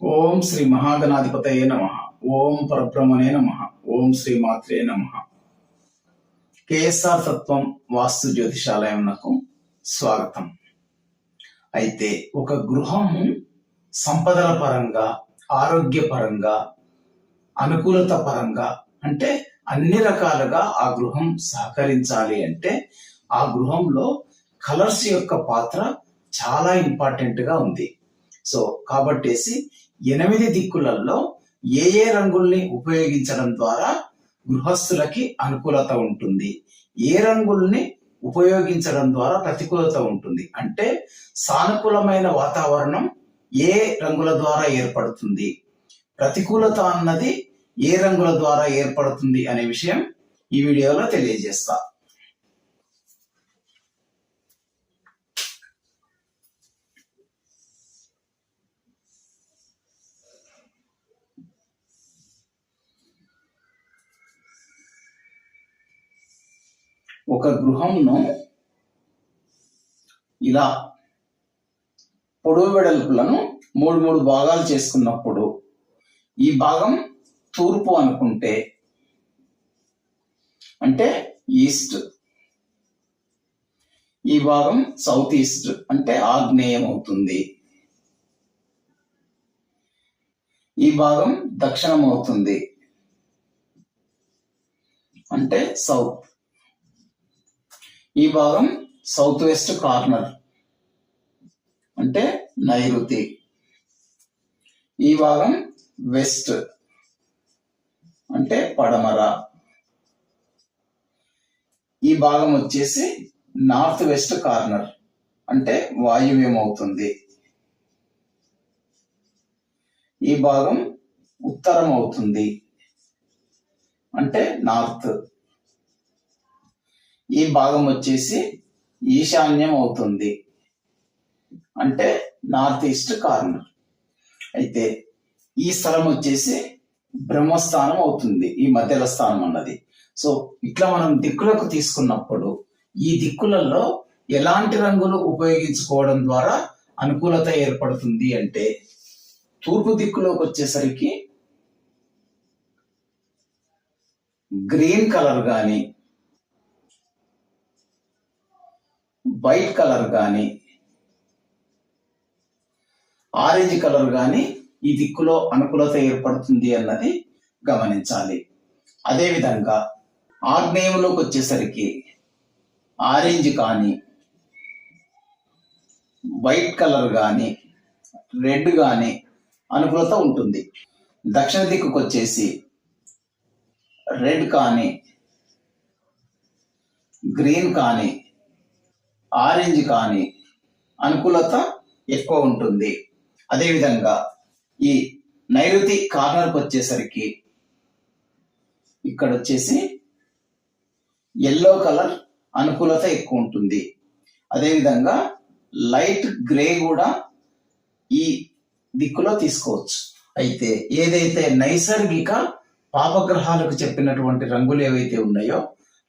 ఓం శ్రీ మహాగణాధిపతయే నమ. ఓం పరబ్రహ్మనే నమ. ఓం శ్రీ మాత్రే నమ. కేఎస్ఆర్ తత్వం వాస్తు జ్యోతిషాలయంకు స్వాగతం. అయితే ఒక గృహము సంపదల పరంగా ఆరోగ్య పరంగా అనుకూలత పరంగా అంటే అన్ని రకాలుగా ఆ గృహం సహకరించాలి అంటే ఆ గృహంలో కలర్స్ యొక్క పాత్ర చాలా ఇంపార్టెంట్గా ఉంది. సో కాబట్టేసి ఎనిమిది దిక్కులలో ఏ ఏ రంగుల్ని ఉపయోగించడం ద్వారా గృహస్థులకి అనుకూలత ఉంటుంది? ఏ రంగుల్ని ఉపయోగించడం ద్వారా ప్రతికూలత ఉంటుంది? అంటే సానుకూలమైన వాతావరణం ఏ రంగుల ద్వారా ఏర్పడుతుంది? ప్రతికూలత అన్నది ఏ రంగుల ద్వారా ఏర్పడుతుంది అనే విషయం ఈ వీడియోలో తెలియజేస్తా. ఒక గృహంను ఇలా పొడవు వెడల్పులను మూడు మూడు భాగాలు చేసుకున్నప్పుడు ఈ భాగం తూర్పు అనుకుంటే అంటే ఈస్ట్. ఈ భాగం సౌత్ ఈస్ట్ అంటే ఆగ్నేయం అవుతుంది ఈ భాగం దక్షిణం అవుతుంది అంటే సౌత్. ఈ భాగం సౌత్ వెస్ట్ కార్నర్ అంటే నైరుతి. ఈ భాగం వెస్ట్ అంటే పడమర. ఈ భాగం వచ్చేసి నార్త్ వెస్ట్ కార్నర్ అంటే వాయువ్యం అవుతుంది ఈ భాగం ఉత్తరం అవుతుంది అంటే నార్త్. ఈ భాగం వచ్చేసి ఈశాన్యం అవుతుంది. అంటే నార్త్ ఈస్ట్ కార్నర్. అయితే ఈ స్థలం వచ్చేసి బ్రహ్మస్థానం అవుతుంది. ఈ మధ్యల స్థానం అన్నది. సో ఇట్లా మనం దిక్కులకు తీసుకున్నప్పుడు ఈ దిక్కులలో ఎలాంటి రంగులు ఉపయోగించుకోవడం ద్వారా అనుకూలత ఏర్పడుతుంది అంటే తూర్పు దిక్కులోకి వచ్చేసరికి గ్రీన్ కలర్ కానీ వైట్ కలర్ కానీ ఆరెంజ్ కలర్ కానీ ఈ దిక్కులో అనుకూలత ఏర్పడుతుంది అన్నది గమనించాలి. అదేవిధంగా ఆగ్నేయంలోకి వచ్చేసరికి ఆరెంజ్ కానీ వైట్ కలర్ కానీ రెడ్ కానీ అనుకూలత ఉంటుంది. దక్షిణ దిక్కుకు వచ్చేసి రెడ్ కానీ గ్రీన్ కానీ ఆరెంజ్ కానీ అనుకూలత ఎక్కువ ఉంటుంది. అదేవిధంగా ఈ నైరుతి కార్నర్కి వచ్చేసరికి ఇక్కడ వచ్చేసి ఎల్లో కలర్ అనుకూలత ఎక్కువ ఉంటుంది. అదేవిధంగా లైట్ గ్రే కూడా ఈ దిక్కులో తీసుకోవచ్చు. అయితే ఏదైతే నైసర్గిక పాపగ్రహాలకు చెప్పినటువంటి రంగులు ఏవైతే ఉన్నాయో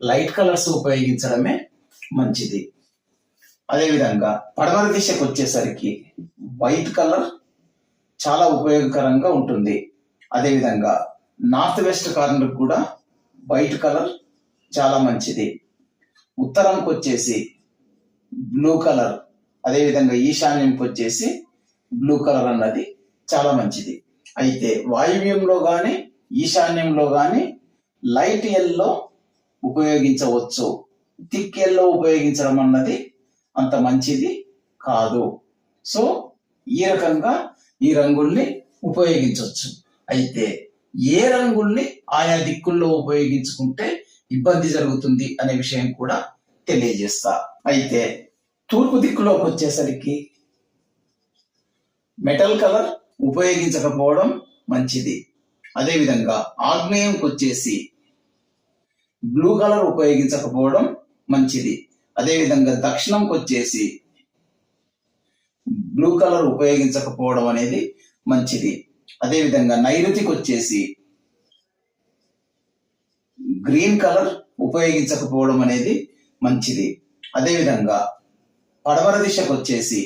లైట్ కలర్స్ ఉపయోగించడమే మంచిది. అదేవిధంగా పడమర దిశకు వచ్చేసరికి వైట్ కలర్ చాలా ఉపయోగకరంగా ఉంటుంది. అదేవిధంగా నార్త్ వెస్ట్ కార్నర్ కూడా వైట్ కలర్ చాలా మంచిది. ఉత్తరంకి వచ్చేసి బ్లూ కలర్ అదేవిధంగా ఈశాన్యంకి వచ్చేసి బ్లూ కలర్ అన్నది చాలా మంచిది. అయితే వాయువ్యంలో కానీ ఈశాన్యంలో కానీ లైట్ ఎల్లో ఉపయోగించవచ్చు. థిక్ ఎల్లో ఉపయోగించడం అన్నది అంత మంచిది కాదు. సో ఈ రకంగా ఈ రంగుల్ని ఉపయోగించవచ్చు అయితే ఏ రంగుల్ని ఆయా దిక్కుల్లో ఉపయోగించుకుంటే ఇబ్బంది జరుగుతుంది అనే విషయం కూడా తెలియజేస్తా. అయితే తూర్పు దిక్కులోకి వచ్చేసరికి మెటల్ కలర్ ఉపయోగించకపోవడం మంచిది. అదేవిధంగా ఆగ్నేయంకి వచ్చేసి బ్లూ కలర్ ఉపయోగించకపోవడం మంచిది. అదేవిధంగా దక్షిణంకి వచ్చేసి బ్లూ కలర్ ఉపయోగించకపోవడం అనేది మంచిది. అదేవిధంగా నైరుతికి వచ్చేసి గ్రీన్ కలర్ ఉపయోగించకపోవడం అనేది మంచిది. అదేవిధంగా పడవర దిశకు వచ్చేసి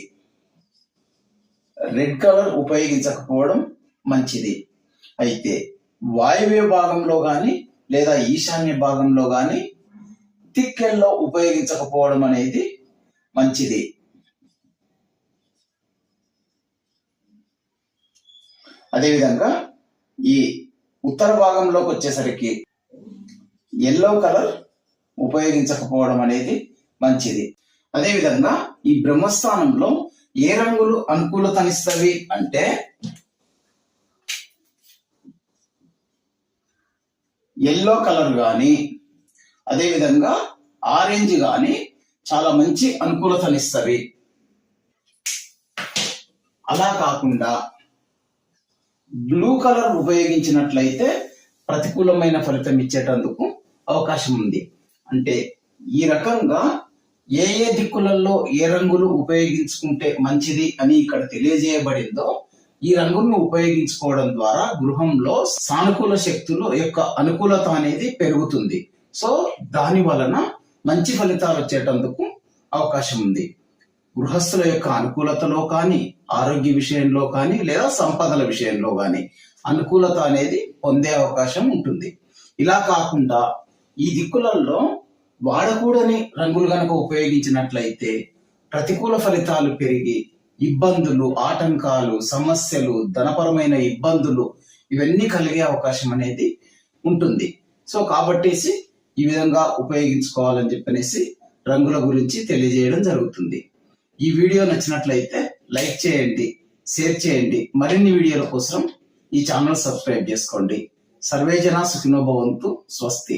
రెడ్ కలర్ ఉపయోగించకపోవడం మంచిది. అయితే వాయువ్య భాగంలో కానీ లేదా ఈశాన్య భాగంలో కానీ తిక్కెల్లో ఉపయోగించకపోవడం అనేది మంచిది. అదేవిధంగా ఈ ఉత్తర భాగంలోకి వచ్చేసరికి ఎల్లో కలర్ ఉపయోగించకపోవడం అనేది మంచిది. అదేవిధంగా ఈ బ్రహ్మస్థానంలో ఏ రంగులు అనుకూలతనిస్తవి అంటే ఎల్లో కలర్ కానీ అదేవిధంగా ఆరెంజ్ కానీ చాలా మంచి అనుకూలతనిస్తవి అలా కాకుండా బ్లూ కలర్ ఉపయోగించినట్లయితే ప్రతికూలమైన ఫలితం ఇచ్చేటందుకు అవకాశం ఉంది అంటే ఈ రకంగా ఏ ఏ దిక్కులలో ఏ రంగులు ఉపయోగించుకుంటే మంచిది అని ఇక్కడ తెలియజేయబడిందో ఈ రంగులను ఉపయోగించుకోవడం ద్వారా గృహంలో సానుకూల శక్తుల యొక్క అనుకూలత అనేది పెరుగుతుంది. సో దాని వలన మంచి ఫలితాలు వచ్చేటందుకు అవకాశం ఉంది. గృహస్థుల యొక్క అనుకూలతలో కానీ ఆరోగ్య విషయంలో కానీ లేదా సంపదల విషయంలో కానీ అనుకూలత అనేది పొందే అవకాశం ఉంటుంది. ఇలా కాకుండా ఈ దిక్కులలో వాడకూడని రంగులు గనక ఉపయోగించినట్లయితే ప్రతికూల ఫలితాలు పెరిగి ఇబ్బందులు ఆటంకాలు సమస్యలు ధనపరమైన ఇబ్బందులు ఇవన్నీ కలిగే అవకాశం అనేది ఉంటుంది. సో కాబట్టేసి ఈ విధంగా ఉపయోగించుకోవాలని చెప్పనేసి రంగుల గురించి తెలియజేయడం జరుగుతుంది. ఈ వీడియో నచ్చినట్లయితే లైక్ చేయండి షేర్ చేయండి మరిన్ని వీడియోల కోసం ఈ ఛానల్ సబ్స్క్రైబ్ చేసుకోండి. సర్వేజన సుఖినోభవంతు స్వస్తి.